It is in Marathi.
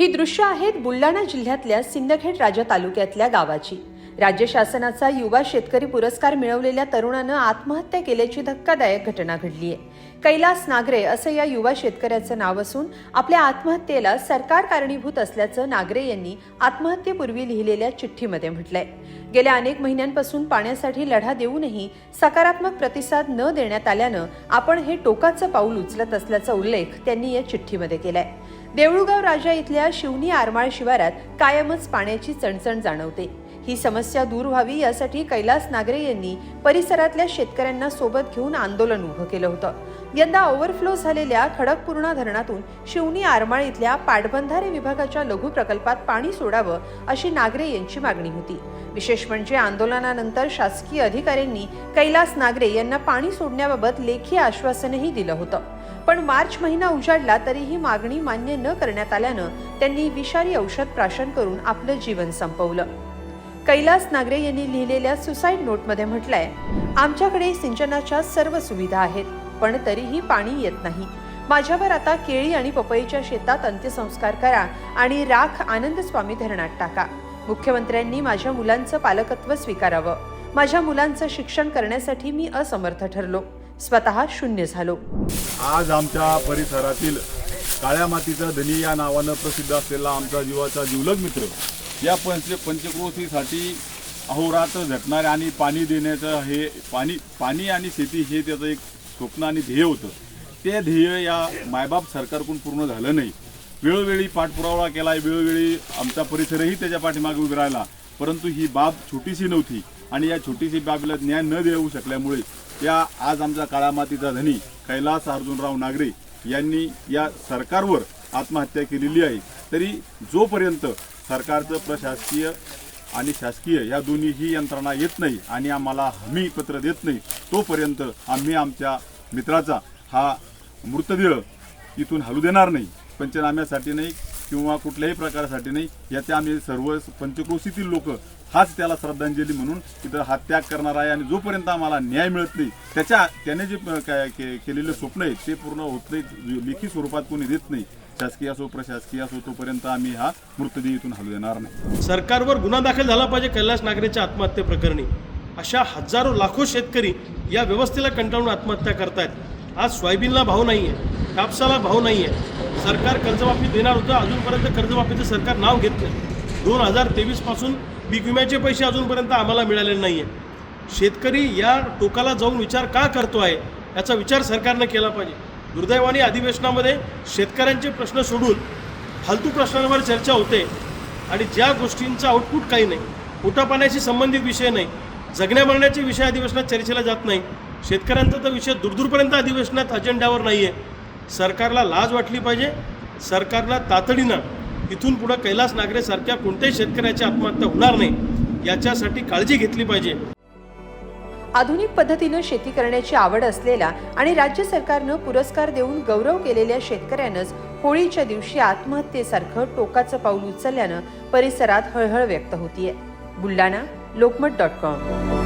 ही दृश्य आहेत बुलढाणा जिल्ह्यातल्या सिंदखेड राजा तालुक्यातल्या गावाची. राज्य शासनाचा युवा शेतकरी पुरस्कार मिळवलेल्या तरुणानं आत्महत्या केल्याची धक्कादायक घटना घडली आहे. कैलास नागरे असं या युवा शेतकऱ्याचं नाव असून आपल्या आत्महत्येला सरकार कारणीभूत असल्याचं नागरे यांनी आत्महत्येपूर्वी लिहिलेल्या चिठ्ठीमध्ये म्हटलंय. गेल्या अनेक महिन्यांपासून पाण्यासाठी लढा देऊनही सकारात्मक प्रतिसाद न देण्यात आल्यानं आपण हे टोकाचं पाऊल उचलत असल्याचा उल्लेख त्यांनी या चिठ्ठीमध्ये केलाय. देऊळगाव राजा इथल्या शिवनी आरमाळ शिवारात कायमच पाण्याची चणचण जाणवते. ही समस्या दूर व्हावी यासाठी कैलास नागरे यांनी परिसरातल्या शेतकऱ्यांना सोबत घेऊन आंदोलन उभं केलं होतं. यंदा ओव्हरफ्लो झालेल्या खडकपूर्णा धरणातून शिवनी आरमाळ इथल्या पाटबंधारे विभागाच्या लघु प्रकल्पात पाणी सोडावं अशी नागरे यांची मागणी होती. विशेष म्हणजे आंदोलनानंतर शासकीय अधिकाऱ्यांनी कैलास नागरे यांना पाणी सोडण्याबाबत लेखी आश्वासनही दिलं होतं. पण मार्च महिना उजाडला तरीही मागणी मान्य न करण्यात आल्यानं त्यांनी विषारी औषध प्राशन करून आपलं जीवन संपवलं. कैलास नागरे यांनी लिहिलेल्या सुसाईड नोटमध्ये म्हटलंय आमच्याकडे सिंचनाच्या सर्व सुविधा आहेत पण तरीही पाणी येत नाही. माझ्यावर आता केळी आणि पपईच्या शेतात अंत्यसंस्कार करा आणि राख आनंद स्वामी धरणात टाका. मुख्यमंत्र्यांनी माझ्या मुलांचं पालकत्व स्वीकारावं. माझ्या मुलांचं शिक्षण करण्यासाठी मी असमर्थ ठरलो. स्वतः शून्य झालो. आज आमच्या परिसरातील काळ्या मातीचा धनी या नावानं प्रसिद्ध असलेला आमचा जीवाचा जिवलग मित्र या पंच पंचक्रोशीसाठी अहोरात्र झटणारे आणि पाणी देण्याचं हे पाणी पाणी आणि शेती हे त्याचं एक स्वप्न आणि ध्येय होतं. ते ध्येय या मायबाप सरकारकडून पूर्ण झालं नाही. वेळोवेळी पाठपुरावा केला वेळोवेळी आमचा परिसरही त्याच्या पाठीमागे उभे राहिला. परंतु ही बाब छोटीशी नव्हती. आणि या छोटीशी बाबीला न्याय न देऊ शकल्यामुळे या आज आमचा काळा मातीचा धनी कैलास अर्जुनराव नागरे यांनी या सरकारवर आत्महत्या केलेली आहे. तरी जोपर्यंत सरकारचं प्रशासकीय आणि शासकीय या दोन्हीही यंत्रणा येत नाही आणि आम्हाला हमी पत्र देत नाही तोपर्यंत आम्ही आमच्या मित्राचा हा मृतदेह इथून हलू देणार नाही. पंचनाम्यासाठी नाही किंवा कुठल्याही प्रकारासाठी नाही. याचे आम्ही सर्व पंचक्रोशीतील लोक हाच त्याला श्रद्धांजली म्हणून इथं हा त्याग करणार आहे आणि जोपर्यंत आम्हाला न्याय मिळत नाही त्याच्या त्याने जे काय के- केलेले स्वप्न आहेत ते पूर्ण होत नाही लेखी स्वरूपात कोणी देत नाही. शासकीय असो प्रशासकीय असो तोपर्यंत आम्ही हा मृतदेह इथून हलू देणार नाही. सरकारवर गुन्हा दाखल झाला पाहिजे कैलास नागरेच्या आत्महत्येप्रकरणी अशा हजारो लाखो शेतकरी या व्यवस्थेला कंटाळून आत्महत्या करतायत. आज सोयाबीनला भाव नाही आहे कापसाला भाव नाही आहे सरकार कर्जमाफी देणार होतं अजूनपर्यंत कर्जमाफीचं सरकार नाव घेत नाही. दोन हजार तेवीसपासून पीक विम्याचे पैसे अजूनपर्यंत आम्हाला मिळालेले नाही आहे शेतकरी या टोकाला जाऊन विचार का करतो आहे याचा विचार सरकारनं केला पाहिजे. दुर्दैवाने अधिवेशनामध्ये शेतकऱ्यांचे प्रश्न सोडून फालतू प्रश्नांवर चर्चा होते आणि ज्या गोष्टींचा आउटपुट काही नाही पोटापाण्याशी संबंधित विषय नाही जगण्या मरण्याचे विषय अधिवेशनात चर्चेला जात नाही शेतकऱ्यांचा तर विषय दूरदूरपर्यंत अधिवेशनात अजेंड्यावर नाही आहे सरकारला लाज वाटली पाहिजे. सरकारला तातडीनं इथून पुढं कैलास नागरेसारख्या कोणत्याही शेतकऱ्याची आत्महत्या होणार नाही याच्यासाठी काळजी घेतली पाहिजे. आधुनिक पद्धतीनं शेती करण्याची आवड असलेला आणि राज्य सरकारनं पुरस्कार देऊन गौरव केलेल्या शेतकऱ्यानंच होळीच्या दिवशी आत्महत्येसारखं टोकाचं पाऊल उचलल्यानं परिसरात हळहळ व्यक्त होतीये. Buldhana Lokmat dot com.